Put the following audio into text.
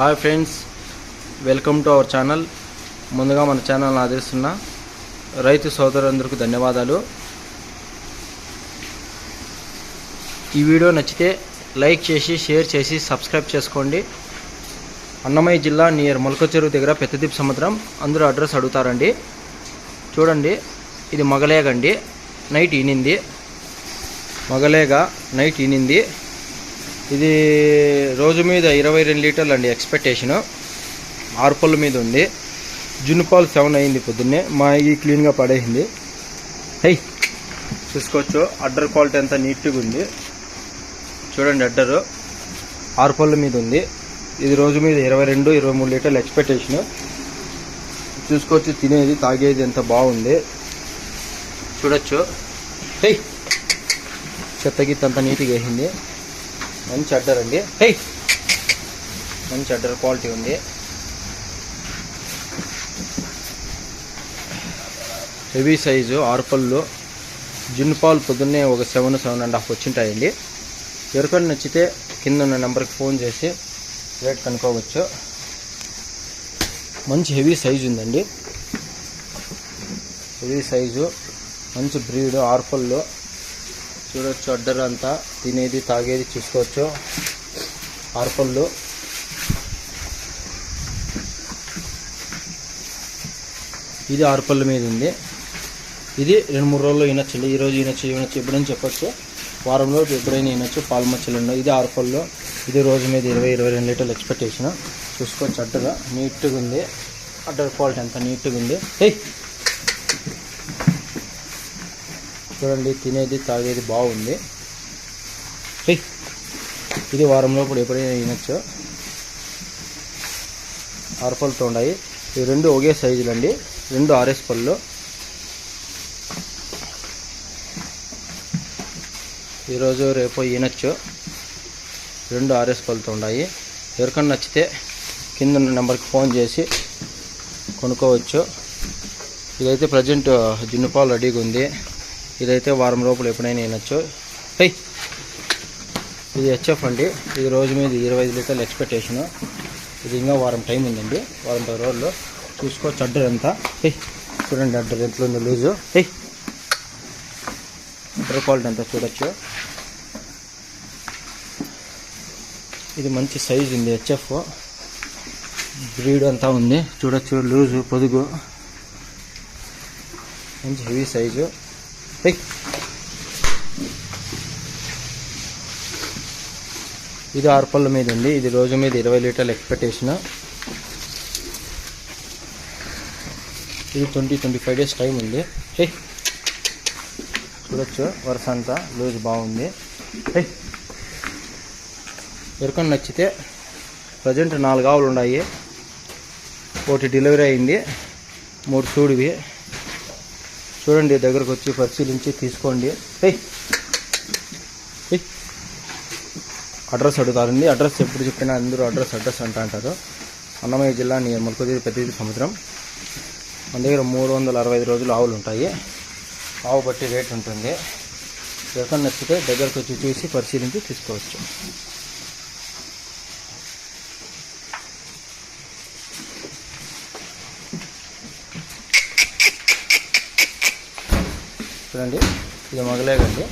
Hi friends welcome to our channel. ముందుగా మన channel ఆదరిస్తున్న రైతు సోదరులందరికీ ధన్యవాదాలు. ఈ వీడియో నచ్చితే లైక్ చేసి షేర్ చేసి సబ్స్క్రైబ్ చేసుకోండి. అన్నమయ్య జిల్లా నియర్ మొలక చెరువు దగ్గర పెద్దదీప్ సముద్రం. అందరూ అడ్రస్ అడుగుతారండి. చూడండి ఇది మగలేగండి నైట్ ఈనింది. మగలేగ నైట్ ఈనింది. ఇది రోజు మీద ఇరవై రెండు లీటర్లు అండి ఎక్స్పెక్టేషను. ఆరు మీద ఉంది. జున్నుపాలు సెవెన్ అయింది పొద్దున్నే. మా ఇది క్లీన్గా పడేసింది. హై! చూసుకోవచ్చు. అడ్డర్ క్వాలిటీ అంతా నీట్గా ఉంది. చూడండి అడ్డరు. ఆరు పళ్ళ మీద ఉంది. ఇది రోజు మీద ఇరవై రెండు ఇరవై మూడు లీటర్లు ఎక్స్పెక్టేషను. చూసుకోవచ్చు తినేది తాగేది ఎంత బాగుంది. చూడొచ్చు. హై! చెత్త గీత అంతా నీట్గా వేసింది. మంచి అడ్డర్ అండి. హే! మంచి అడ్డర్ క్వాలిటీ ఉంది. హెవీ సైజు ఆరు పళ్ళు. జిన్ను పాలు పొద్దున్నే ఒక సెవెన్ సెవెన్ అండ్ హాఫ్ వచ్చింటాయండి. ఎవరికైనా నచ్చితే కింద ఉన్న నెంబర్కి ఫోన్ చేసి రేట్ కనుక్కోవచ్చు. మంచి హెవీ సైజు ఉందండి. హెవీ సైజు మంచి బ్రీడ్ ఆరు పళ్ళు. చూడొచ్చు అడ్డర్ అంతా తినేది తాగేది చూసుకోవచ్చు. ఆర్పళ్ళు. ఇది ఆరుపళ్ళ మీద ఉంది. ఇది రెండు మూడు రోజుల్లో వినొచ్చండి ఈ రోజు వినొచ్చు ఎప్పుడైనా చెప్పొచ్చు. వారంలో ఎప్పుడైనా వినొచ్చు పాలు మచ్చలు ఇది ఆరుపళ్ళు. ఇది రోజు మీద ఇరవై ఇరవై రెండు లీటర్లు ఎక్స్పెక్టేషన్ చూసుకోవచ్చు అడ్డగా. నీట్గా ఉంది. అడ్డర్ క్వాలిటీ అంతా నీట్గా ఉంది. ఏయ్! చూడండి తినేది తాగేది బాగుంది. ఇది వారం లోపల ఎప్పుడైనా తినచ్చు. ఆరు పళ్ళతో ఉన్నాయి. ఇవి రెండు ఒకే సైజులు అండి. రెండు ఆర్ఎస్ పళ్ళు. ఈరోజు రేపు ఈనొచ్చు. రెండు ఆర్ఎస్ పళ్ళతో ఉన్నాయి. ఎవరికన్నా నచ్చితే కింద ఉన్న నెంబర్కి ఫోన్ చేసి కొనుక్కోవచ్చు. ఇదైతే ప్రజెంట్ జున్నుపాలు రెడీగా ఉంది. ఇదైతే వారం లోపల ఎప్పుడైనా వినొచ్చు. హై! ఇది హెచ్ఎఫ్ అండి. ఇది రోజు మీద ఇరవై ఐదు లీటర్లు ఎక్స్పెక్టేషను. ఇది ఇంకా వారం టైం ఉందండి. వారం పది రోజుల్లో చూసుకోవచ్చు అడ్డర్ ఎంత? హై! చూడండి అడ్డర్ ఎంత ఉంది లూజు. హై! అడ్డర్ క్వాలిటీ అంతా చూడొచ్చు. ఇది మంచి సైజు ఉంది హెచ్ఎఫ్. బ్రీడ్ అంతా ఉంది. చూడొచ్చు లూజు పొదుగు. మంచి హెవీ సైజు. ఇది ఆరు పళ్ళ మీద ఉంది ఇది రోజు మీద ఇరవై లీటర్ల ఎక్స్పెక్టేషన్. ఇది twenty twenty five days time ఉంది. హే చూడొచ్చు. వరుస అంతా లూజ్ బాగుంది. హే ఎవరికన్నా నచ్చితే ప్రజెంట్ నాలుగు ఆవులు ఉన్నాయి. ఒకటి డెలివరీ అయింది. మూడు చూడివి. చూడండి దగ్గరకు వచ్చి పరిశీలించి తీసుకోండి. అడ్రస్ అడుగుతారండి. అడ్రస్ ఎప్పుడు చెప్పినా అందరూ అడ్రస్ అడ్రస్ అంటా అంటారు. అన్నమయ్య జిల్లా నియర్ ములకదీరి పెద్దది సముద్రం. మన దగ్గర మూడు వందల అరవై ఐదు రోజులు ఆవులు ఉంటాయి. ఆవు బట్టి రేట్ ఉంటుంది. ఎవరికన్నా నచ్చితే దగ్గరకు వచ్చి చూసి పరిశీలించి తీసుకోవచ్చు. చూడండి. ఇది మొగలేగండి.